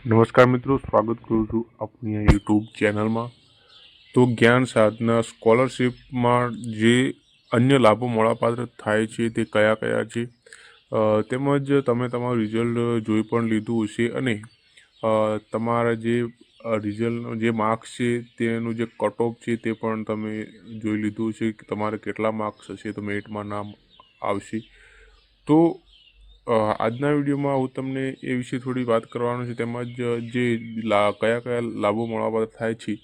નમસ્કાર મિત્રો, સ્વાગત કરું છું આપની આ યુટ્યુબ ચેનલમાં તો જ્ઞાન સાધના સ્કોલરશીપમાં જે અન્ય લાભો મળવાપાત્ર થાય છે તે કયા કયા છે? તેમજ તમે તમારું રિઝલ્ટ જોઈ પણ લીધું હશે અને તમારા જે રિઝલ્ટનો જે માર્ક્સ છે તેનું જે કટ ઓફ છે તે પણ તમે જોઈ લીધું છે કે તમારે કેટલા માર્ક્સ હશે, તો મેરિટમાં નામ આવશે. તો આજના વિડીયોમાં હું તમને એ વિશે થોડી વાત કરવાનો છે. તેમજ જે કયા કયા લાભો મળવાપાત્ર થાય છે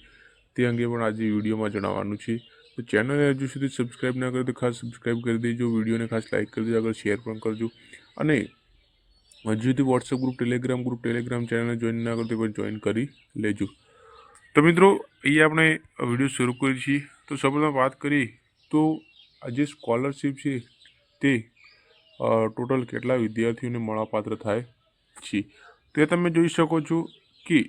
તે અંગે પણ આજે વિડીયોમાં જણાવવાનું છે. તો ચેનલને હજુ સુધી સબસ્ક્રાઈબ ના કરી તો ખાસ સબસ્ક્રાઈબ કરી દેજો. વિડીયોને ખાસ લાઇક કરી દેજો. આગળ શેર પણ કરજો. અને હજુ સુધી WhatsApp group, Telegram group, Telegram ચેનલને જોઈન ના કરો તે પણ જોઈન કરી લેજો. તો મિત્રો એ આપણે વીડિયો શરૂ કરીએ છીએ. તો સૌપ્રથમ વાત કરીએ તો આ જે સ્કોલરશિપ છે તે ટોટલ કેટલા વિદ્યાર્થીઓને મળવાપાત્ર થાય છે? તે તમે જોઈ શકો છો કે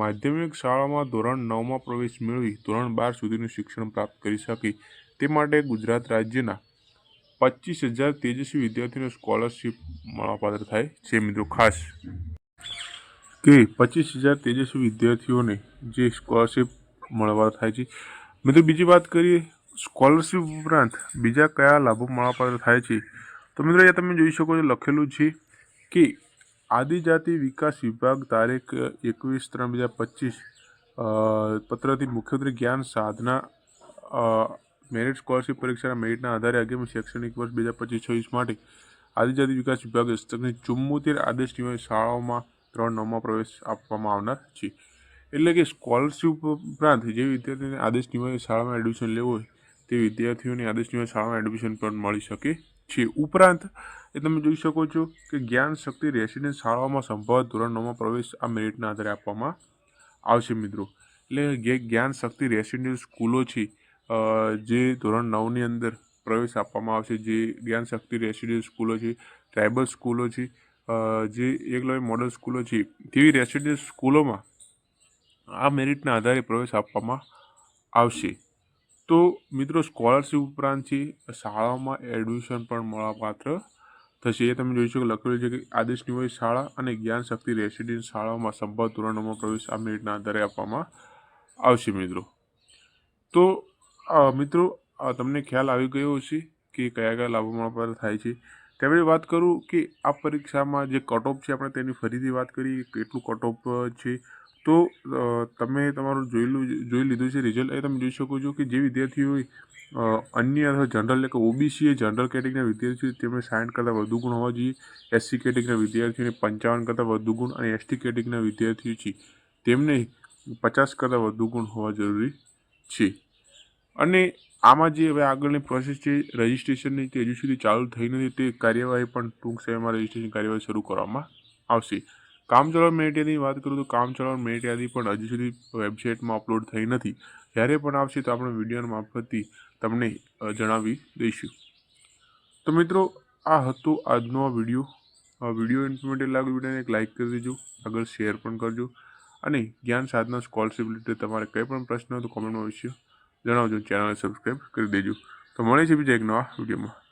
માધ્યમિક શાળામાં ધોરણ નવમાં પ્રવેશ મેળવી ધોરણ બાર સુધીનું શિક્ષણ પ્રાપ્ત કરી શકે. તે માટે ગુજરાત રાજ્યના પચીસ હજાર તેજસ્વી વિદ્યાર્થીઓને સ્કોલરશીપ મળવાપાત્ર થાય છે મિત્રો ખાસ. કે પચીસ હજાર તેજસ્વી વિદ્યાર્થીઓને જે સ્કોલરશીપ મળવા થાય છે. મિત્રો બીજી વાત કરીએ, સ્કોલરશીપ ઉપરાંત બીજા કયા લાભો મળવાપાત્ર થાય છે? તો મિત્રો, અહીંયા તમે જોઈ શકો છો, લખેલું છે કે આદિજાતિ વિકાસ વિભાગ તારીખ એકવીસ ત્રણ બે હજાર પચીસ પત્રથી મુખ્યમંત્રી જ્ઞાન સાધના મેરિટ સ્કોલરશીપ પરીક્ષાના મેરિટના આધારે આગામી શૈક્ષણિક વર્ષ બે હજાર પચીસ છવ્વીસ માટે આદિજાતિ વિકાસ વિભાગ હસ્તકની ચુમ્મોતેર આદેશ નિવાય શાળાઓમાં ત્રણ નવમાં પ્રવેશ આપવામાં આવનાર છે. એટલે કે સ્કોલરશીપ ઉપરાંત જે વિદ્યાર્થીને આદેશ નિવાય શાળામાં એડમિશન લેવું હોય તે વિદ્યાર્થીઓને આદેશ નિવાય શાળામાં એડમિશન પણ મળી શકે છે. ઉપરાંત, એ તમે જોઈ શકો છો કે જ્ઞાન શક્તિ રેસિડેન્સ શાળાઓમાં સંભવત ધોરણ નવમાં પ્રવેશ આ મેરિટના આધારે આપવામાં આવશે મિત્રો. એટલે જે જ્ઞાન શક્તિ રેસિડેન્સ સ્કૂલો છે જે ધોરણ નવની અંદર પ્રવેશ આપવામાં આવશે, જે જ્ઞાન શક્તિ રેસિડેન્સ સ્કૂલો છે, ટ્રાઇબલ સ્કૂલો છે જે એકલવ્ય મોડલ સ્કૂલો છે, તેવી રેસિડેન્સ સ્કૂલોમાં આ મેરિટના આધારે પ્રવેશ આપવામાં આવશે. તો મિત્રો સ્કોલરશિપ ઉપરાંત છે, શાળાઓમાં એડમિશન પણ મળવાપાત્ર થશે. એ તમે જોઈ શકો, લખેલું છે કે આદેશ નિવય શાળા અને જ્ઞાન શક્તિ રેસિડેન્ટ શાળાઓમાં સંભવ ધોરણોમાં પ્રવેશ આ મેરિટના આધારે આપવામાં આવશે મિત્રો. તો મિત્રો તમને ખ્યાલ આવી ગયો હશે કે કયા કયા લાભો મળવાપાત્ર થાય છે. તેમણે વાત કરું કે આ પરીક્ષામાં જે કટ ઓફ છે, આપણે તેની ફરીથી વાત કરી કેટલું કટ ઓફ છે તો તમે તમારું જોયેલું જોઈ લીધું છે રિઝલ્ટ એ તમે જોઈ શકો છો કે જે વિદ્યાર્થીઓએ અન્ય અથવા જનરલ એટલે ઓબીસી જનરલ કેટેગરીના વિદ્યાર્થીઓ તેમને સાઠ કરતાં વધુ ગુણ હોવા જોઈએ. એસસી કેટેગરીના વિદ્યાર્થીઓને પંચાવન કરતાં વધુ ગુણ અને એસટી કેટેગરીના વિદ્યાર્થીઓ છે, તેમને પચાસ કરતાં વધુ ગુણ હોવા જરૂરી છે. અને આમાં જે હવે આગળની પ્રોસેસ છે રજિસ્ટ્રેશનની તે હજુ સુધી ચાલુ થઈ નથી, તે કાર્યવાહી પણ ટૂંક સમયમાં રજિસ્ટ્રેશન કાર્યવાહી શરૂ કરવામાં આવશે. કામચલાઉ મેરિટ યાદીની વાત કરું તો કામચલાઉ મેરિટ યાદી પણ હજુ સુધી વેબસાઇટમાં અપલોડ થઈ નથી. જ્યારે પણ આવશે તો આપણે વીડિયો મારફતથી તમને જણાવી દઈશું. તો મિત્રો, આ હતો આજનો આ વીડિયો. વીડિયો ઇન્ફોર્મેટિવ લાગ્યો વિડીયોને એક લાઇક કરી દેજો. આગળ શેર પણ કરજો. અને જ્ઞાન સાધના સ્કોલરશીપ રીતે તમારે કંઈ પણ પ્રશ્ન હોય તો કોમેન્ટમાં વિશે જણાવજો ચેનલને સબસ્ક્રાઈબ કરી દેજો. તો મળે છે બીજા એક નવા વિડીયોમાં.